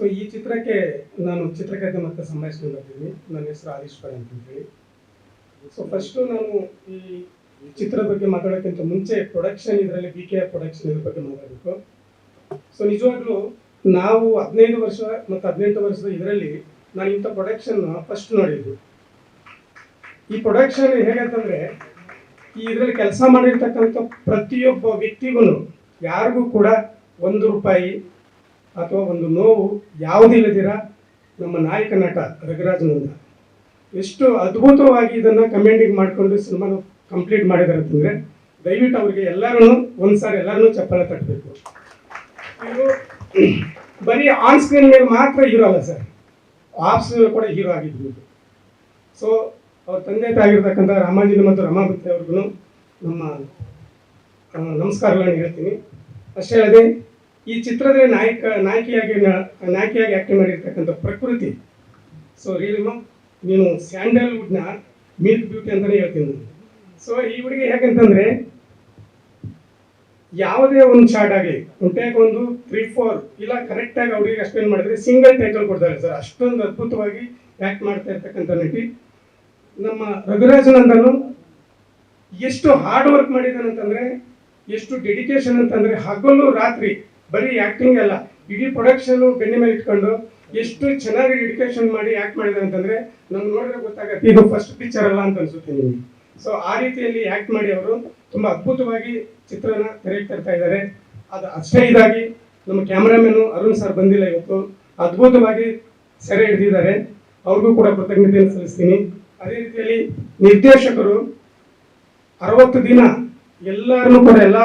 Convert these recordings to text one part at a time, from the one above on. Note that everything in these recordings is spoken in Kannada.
ಸೊ ಈ ಚಿತ್ರಕ್ಕೆ ನಾನು ಚಿತ್ರಕಥೆ ಮತ್ತು ಸಂಭಾಷಣೆ ನನ್ನ ಹೆಸರು ಆದೀಶ್ವರ ಅಂತ ಹೇಳಿ ಸೊ ಫಸ್ಟು ನಾನು ಈ ಚಿತ್ರದ ಬಗ್ಗೆ ಮಾತಾಡೋಕ್ಕಿಂತ ಮುಂಚೆ ಪ್ರೊಡಕ್ಷನ್ ಇದರಲ್ಲಿ ಬಿ ಕೆ ಆರ್ ಪ್ರೊಡಕ್ಷನ್ ಇದ್ರ ಬಗ್ಗೆ ಮಾತಾಡಬೇಕು. ಸೊ ನಿಜವಾಗ್ಲೂ ನಾವು ಹದಿನೈದು ವರ್ಷ ಮತ್ತು ಹದಿನೆಂಟು ವರ್ಷದ ಇದರಲ್ಲಿ ನಾನು ಇಂಥ ಪ್ರೊಡಕ್ಷನ್ ಫಸ್ಟ್ ನೋಡಿದ್ದು. ಈ ಪ್ರೊಡಕ್ಷನ್ ಹೇಗಂತಂದ್ರೆ ಈ ಇದರಲ್ಲಿ ಕೆಲಸ ಮಾಡಿರ್ತಕ್ಕಂಥ ಪ್ರತಿಯೊಬ್ಬ ವ್ಯಕ್ತಿಗೂ ಯಾರಿಗೂ ಕೂಡ ಒಂದು ರೂಪಾಯಿ ಅಥವಾ ಒಂದು ನೋವು ಯಾವುದಿಲ್ಲದಿರ ನಮ್ಮ ನಾಯಕ ನಟ ರಘುರಾಜ್ ನಂದ. ಎಷ್ಟು ಅದ್ಭುತವಾಗಿ ಇದನ್ನ ಕಮೆಂಡಿಂಗ್ ಮಾಡಿಕೊಂಡು ಸಿನಿಮಾನ ಕಂಪ್ಲೀಟ್ ಮಾಡಿದ್ದಾರೆ ಅಂತಂದರೆ, ದಯವಿಟ್ಟು ಅವರಿಗೆ ಎಲ್ಲರೂ ಒಂದ್ಸಾರಿ ಎಲ್ಲರೂ ಚಪ್ಪಾಳೆ ತಟ್ಟಬೇಕು ಇವರು ಬರೀ ಆನ್ ಸ್ಕ್ರೀನ್ ಮೇಲೆ ಮಾತ್ರ ಹೀರೋ ಅಲ್ಲ ಸರ್. ಆಫ್ ಸ್ಕ್ರೀನ್ ಕೂಡ ಹೀರೋ ಆಗಿದ್ರು ಸೊ ಅವ್ರ ತಂದೆ ತಾಗಿರ್ತಕ್ಕಂಥ ರಾಮಾಂಜಲಿ ಮತ್ತು ರಮಾಪತಿ ಅವ್ರಿಗೂ ನಮ್ಮ ನಮಸ್ಕಾರಗಳನ್ನು ಹೇಳ್ತೀನಿ. ಅಷ್ಟೇ ಅಲ್ಲದೆ ಈ ಚಿತ್ರದ ನಾಯಕ, ನಾಯಕಿಯಾಗಿ ನಾಯಕಿಯಾಗಿ ಆಕ್ಟಿಂಗ್ ಮಾಡಿರ್ತಕ್ಕಂಥ ಪ್ರಕೃತಿ. ಸೊ ರಿಯಲ್ ನೀನು ಸ್ಯಾಂಡಲ್ವುಡ್ನ ಮಿಲ್ಕ್ ಬ್ಯೂಟಿ ಅಂತಲೇ ಹೇಳ್ತೀನಿ. ಸೊ ಈ ಹುಡುಗಿ ಹೇಗಂತಂದ್ರೆ ಯಾವುದೇ ಒಂದು ಶಾರ್ಟ್ ಆಗಲಿ ಟೇಕ್ ಒಂದು ತ್ರೀ ಫೋರ್ ಇಲ್ಲ ಕರೆಕ್ಟಾಗಿ ಅವ್ರಿಗೆ ಎಕ್ಸ್ಪ್ಲೇನ್ ಮಾಡಿದ್ರೆ ಸಿಂಗಲ್ ಟೈಟಲ್ ಕೊಡ್ತಾರೆ ಸರ್ ಅಷ್ಟೊಂದು ಅದ್ಭುತವಾಗಿ ಆ್ಯಕ್ಟ್ ಮಾಡ್ತಾ ಇರ್ತಕ್ಕಂಥ ನಟಿ. ನಮ್ಮ ರಘುರಾಜನಂದನು ಎಷ್ಟು ಹಾರ್ಡ್ ವರ್ಕ್ ಮಾಡಿದಾನಂತಂದರೆ ಎಷ್ಟು ಡೆಡಿಕೇಶನ್ ಅಂತಂದ್ರೆ ಹಗಲು ರಾತ್ರಿ ಬರೀ ಆಕ್ಟಿಂಗ್ ಅಲ್ಲ, ಇಡೀ ಪ್ರೊಡಕ್ಷನ್ ಬೆನ್ನ ಮೇಲೆ ಇಟ್ಕೊಂಡು ಎಷ್ಟು ಚೆನ್ನಾಗಿ ಡೆಡಿಕೇಶನ್ ಮಾಡಿ ಆಕ್ಟ್ ಮಾಡಿದೆ ಅಂತಂದ್ರೆ ನಮ್ಗೆ ನೋಡಿದ್ರೆ ಗೊತ್ತಾಗತ್ತೆ, ಇದು ಫಸ್ಟ್ ಪಿಕ್ಚರ್ ಅಲ್ಲ ಅಂತ ಅನ್ಸುತ್ತೆ ನಿಮಗೆ. ಸೊ ಆ ರೀತಿಯಲ್ಲಿ ಆಕ್ಟ್ ಮಾಡಿ ಅವರು ತುಂಬಾ ಅದ್ಭುತವಾಗಿ ಚಿತ್ರನ ತೆರೆಗೆ ತರ್ತಾ ಇದ್ದಾರೆ. ಅದು ಅಷ್ಟೇ ಇದಾಗಿ ನಮ್ಮ ಕ್ಯಾಮ್ರಾಮನ್ ಅರುಣ್ ಸರ್ ಬಂದಿಲ್ಲ ಇವತ್ತು. ಅದ್ಭುತವಾಗಿ ಸೆರೆ ಹಿಡಿದಿದ್ದಾರೆ. ಅವ್ರಿಗೂ ಕೂಡ ಕೃತಜ್ಞತೆಯನ್ನು ಸಲ್ಲಿಸ್ತೀನಿ. ಅದೇ ರೀತಿಯಲ್ಲಿ ನಿರ್ದೇಶಕರು ಅರವತ್ತು ದಿನ ಎಲ್ಲರನ್ನು ಕೂಡ, ಎಲ್ಲ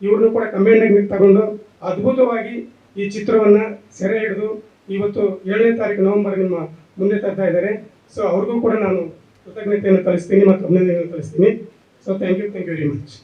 ಇವ್ರನ್ನೂ ಕೂಡ ಕಂಬೈಂಡಾಗಿ ತಗೊಂಡು ಅದ್ಭುತವಾಗಿ ಈ ಚಿತ್ರವನ್ನ ಸೆರೆ ಹಿಡಿದು ಇವತ್ತು ಏಳನೇ ತಾರೀಕು ನವೆಂಬರ್ ನಿಮ್ಮ ಮುಂದೆ ತರ್ತಾ ಇದ್ದಾರೆ. ಸೊ ಅವ್ರಿಗೂ ಕೂಡ ನಾನು ಕೃತಜ್ಞತೆಯನ್ನು ಕಲಿಸ್ತೀನಿ ಮತ್ತು ಅಭಿನಂದನೆಯನ್ನು ಕಲಿಸ್ತೀನಿ so thank you thank you very much